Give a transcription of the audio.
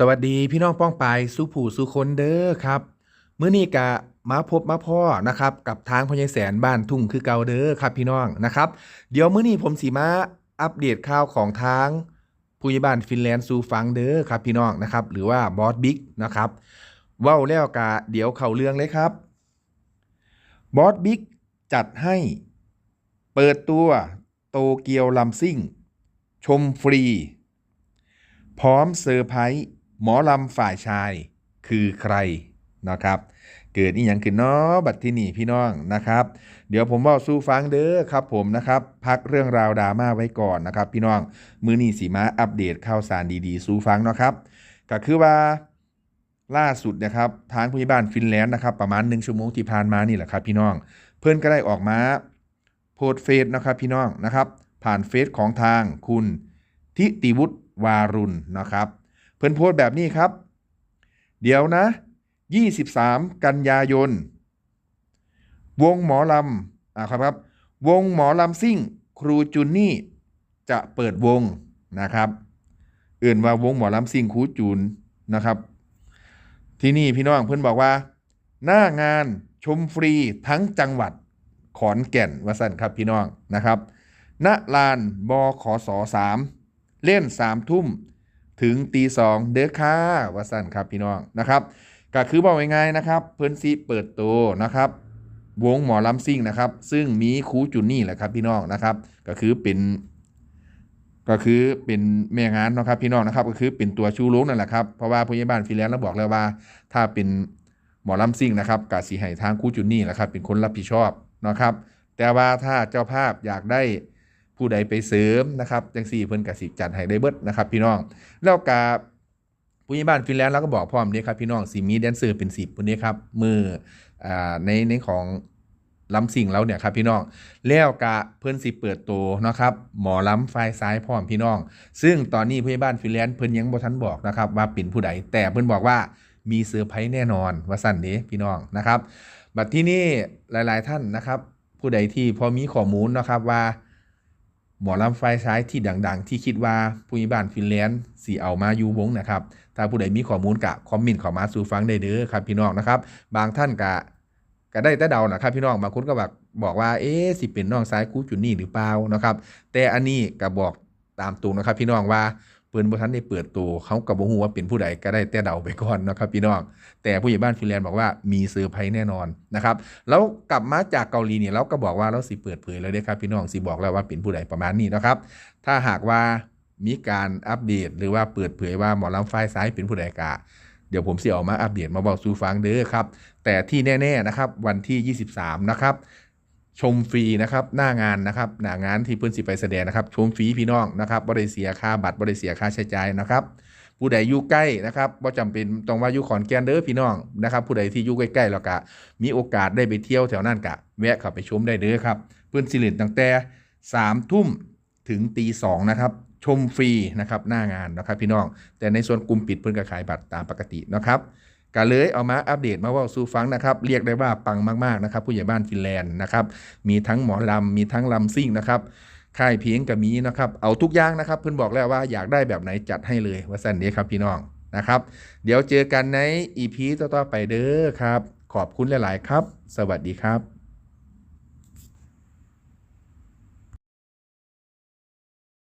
สวัสดีพี่น้องป้องปายสู้ผู้สู้คนเด้อครับมื้อนี้กะมาพบมาพ่อนะครับ กับทางพญายแสนบ้านทุ่งคือเก่าเด้อครับพี่น้องนะครับ เดี๋ยวมื้อนี้ผมสีมาอัปเดตข่าวของทางผู้ใหญ่บ้านฟินแลนด์สู่ฟังเด้อครับพี่น้องนะครับ หรือว่าบอสบิ๊กนะครับเว้าแล้วกะเดี๋ยวเข้าเรื่องเลยครับบอสบิ๊กจัดให้เปิดตัวโตเกียวลัมซิ่ง ชมฟรี พร้อมเซอร์ไพรส์ หมอลำฝ่ายชายคือใครนะครับเกิดอีหยังขึ้นเนาะบัดที่นี่พี่น้องนะครับ เดี๋ยวผมว่าสู้ฟังเด้อครับผมนะครับ พักเรื่องราวดราม่าไว้ก่อนนะครับ พี่น้องมือนี้สีมาอัปเดตข่าวสารดีๆ สู้ฟังเนาะครับก็คือว่าล่าสุดนะครับทางผู้ใหญ่บ้านฟินแลนด์นะครับ ประมาณหนึ่งชั่วโมงที่ผ่านมานี่แหละครับ พี่น้อง เพื่อนก็ได้ออกมาโพสเฟซนะครับพี่น้องนะครับ ผ่านเฟซของทางคุณทิติวุฒิวารุณนะครับ เพื่อนโพสต์แบบนี้ครับ เดี๋ยวนะ 23 กันยายน วงหมอลำอ่าครับครับ วงหมอลำซิ่ง ครูจุนนี่ จะเปิดวงนะครับเอื่นว่าวงหมอลำซิ่งครูจูนนะครับ ที่นี่พี่น้องเพื่อนบอกว่า หน้างานชมฟรีทั้งจังหวัดขอนแก่นวสันครับพี่น้องนะครับณลานบขสสามเล่นสามทุ่ม ถึงตีสองเด้อค่ะวสันครับพี่น้องนะครับก็คือบอกง่ายๆนะครับ เพิ่นซีเปิดตัวนะครับ วงหมอลำซิ่งนะครับ ซึ่งมีครูจุนนี่แหละครับพี่น้องนะครับ ก็คือเป็นก็คือเป็นแม่งานนะครับพี่น้องนะครับ ก็คือเป็นตัวชูโรงนั่นแหละครับเพราะว่าผู้ใหญ่บ้านฟิแลนซ์เราบอกแล้วว่า ถ้าเป็นหมอลำซิ่งนะครับกาสีให้ทางคูจุนนี่แหละครับเป็นคนรับผิดชอบนะครับ แต่ว่าถ้าเจ้าภาพอยากได้ ผู้ใดไปเสริมนะครับจังสี่เพิ่นกสิจัดให้ได้เบิดนะครับพี่น้องแล้วกาผู้ใหญ่บ้านฟินแลนด์เราก็บอกพร้อมนี้ครับพี่น้องสีมีแดนเซอร์เป็นสิบคนนี้ครับมืออ่าในในของลำสิ่งเราเนี่ยครับพี่น้องแล้วกะเพิ่นสิเปิดตัวนะครับหมอล้ำไฟซ้ายพร้อมพี่น้อง ซึ่งตอนนี้ผู้ใหญ่บ้านฟินแลนด์เพิ่นยังบ่ทันบอกนะครับว่าเป็นผู้ใดแต่เพิ่นบอกว่ามีเซอร์ไพรส์แน่นอนว่าสั่นเด้พี่น้องนะครับบัดที่นี่หลาย ๆ ท่านนะครับ ผู้ใดที่พอมีข้อมูลนะครับว่า หมอลำไฟซ้ายที่ดัง ๆ ที่คิดว่าผู้มีบ้านฟินแลนด์สีเอามาอยู่วงนะครับ ถ้าผู้ใดมีข้อมูลกะคอมเมนต์เข้ามาสู่ฟังได้เด้อครับพี่น้องนะครับ บางท่านกะก็ได้แต่เดานะครับพี่น้องบางคนก็บอกบอกว่าเอ๊สิเป็นน้องซ้ายคู่จุนนี่หรือเปล่านะครับ แต่อันนี้ก็บอกตามตรงนะครับพี่น้องว่า ปิดบ่ทันได้เปิดตัวเขาก็บ่ฮู้ว่าเป็นผู้ใดก็ได้แต่เดาไปก่อนนะครับพี่น้องแต่ผู้ใหญ่บ้านฟินแลนด์บอกว่ามีเซอร์ไพรส์แน่นอนนะครับแล้วกลับมาจากเกาหลีเนี่ยเราก็บอกว่าเราสิเปิดเผยแล้วเด้ครับพี่น้องสิบอกแล้วว่าเป็นผู้ใดประมาณนี้นะครับถ้าหากว่ามีการอัปเดตหรือว่าเปิดเผยว่าหมอลำไฟซ้ายเป็นผู้ใดกะเดี๋ยวผมสิออกมาอัปเดตมาบอกสู่ฟังเด้อครับ แต่ที่แน่ ๆ นะครับ วันที่ 23 นะครับ ชมฟรีนะครับหน้างานนะครับหน้างานที่เพื่อนสิไปแสดงนะครับ ชมฟรีพี่น้องนะครับบริเสียค่าบัตรบริเสียค่าใช้จ่ายนะครับ ผู้ใดอยู่ใกล้นะครับบ่จำเป็นต้องว่าอยู่ขอนแก่นเด้อพี่น้องนะครับ ผู้ใดที่อยู่ใกล้ๆแล้วก็มีโอกาสได้ไปเที่ยวแถวนั้นกะ แวะเข้าไปชมได้เด้อครับ เพื่อนสิริตั้งแต่3ทุ่มถึงตีสองนะครับชมฟรีนะครับหน้างานนะครับพี่น้อง แต่ในส่วนกลุ่มปิดเพื่อนก็ขายบัตรตามปกตินะครับ ก็เลยเอามาอัปเดตมาว่าสู่ฟังนะครับเรียกได้ว่าปังมากๆนะครับผู้ใหญ่บ้านฟินแลนด์นะครับมีทั้งหมอลำมีทั้งลำซิ่งนะครับค่ายเพียงกับมีนะครับเอาทุกอย่างนะครับเพื่อนบอกแล้วว่าอยากได้แบบไหนจัดให้เลยว่าสั้นนี้ครับพี่น้องนะครับ เดี๋ยวเจอกันในอีพีต่อๆไปเด้อครับ ขอบคุณหลาย ๆ ครับ สวัสดีครับ